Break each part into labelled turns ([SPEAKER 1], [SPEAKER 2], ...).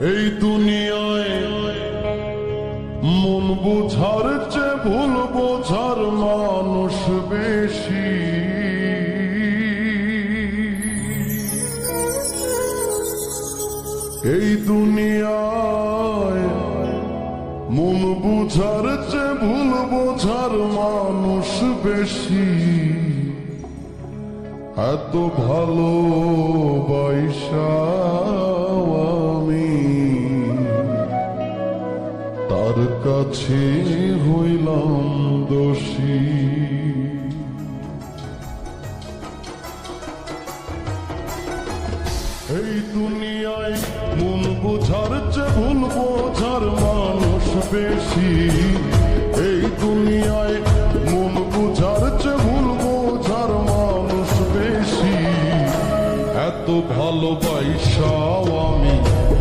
[SPEAKER 1] এই দুনিয়ায় মন বোঝার চেয়ে ভুল বোঝার মানুষ বেশি। এই দুনিয়ায় মন বুঝার চেয়ে ভুল বোঝার মানুষ বেশি। এত ভালো আমি কাছে হইলাম দোষী। এই দুনিয়ায় মন বোঝার চেয়ে ভুল বোঝার মানুষ বেশি। এই দুনিয়ায় মন বোঝার চেয়ে ভুল বোঝার মানুষ বেশি। এত ভালো ভালোবাসাও আমি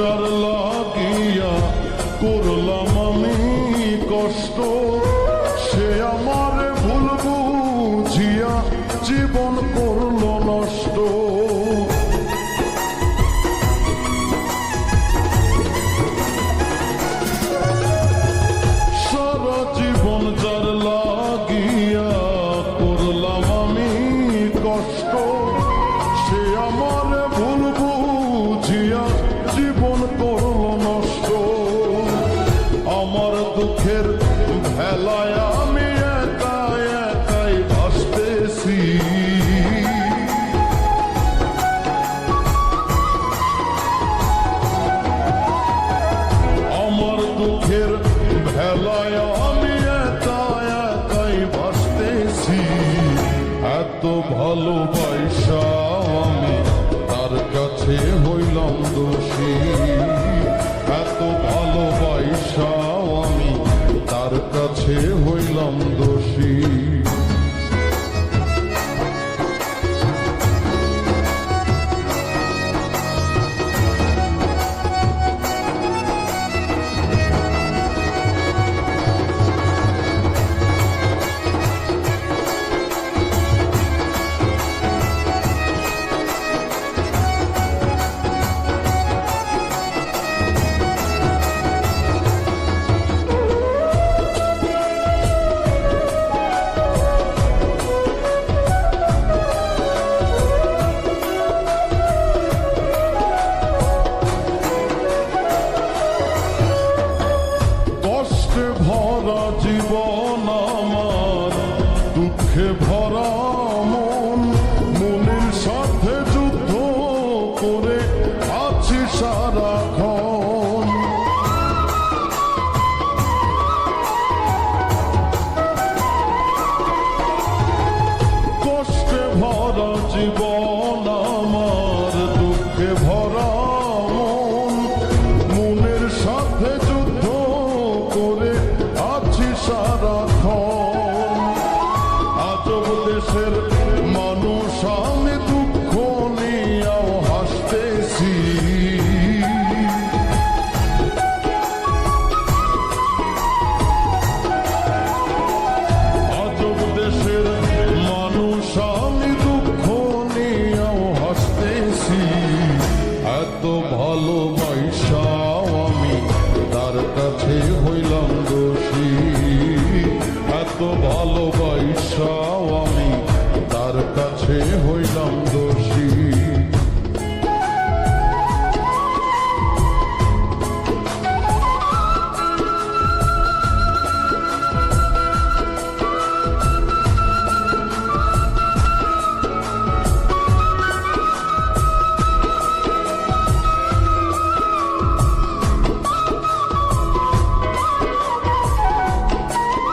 [SPEAKER 1] যার লাগিয়া করলাম আমি কষ্ট। দুঃখের ভেলায় আমি একা একাই ভাসতেছি আমার দুঃখের ভেলায় আমি একা একাই বাসতেছি এত ভালোবাসা আমি তার কাছে হইলাম দোষী। Hey. Ee, Bey'in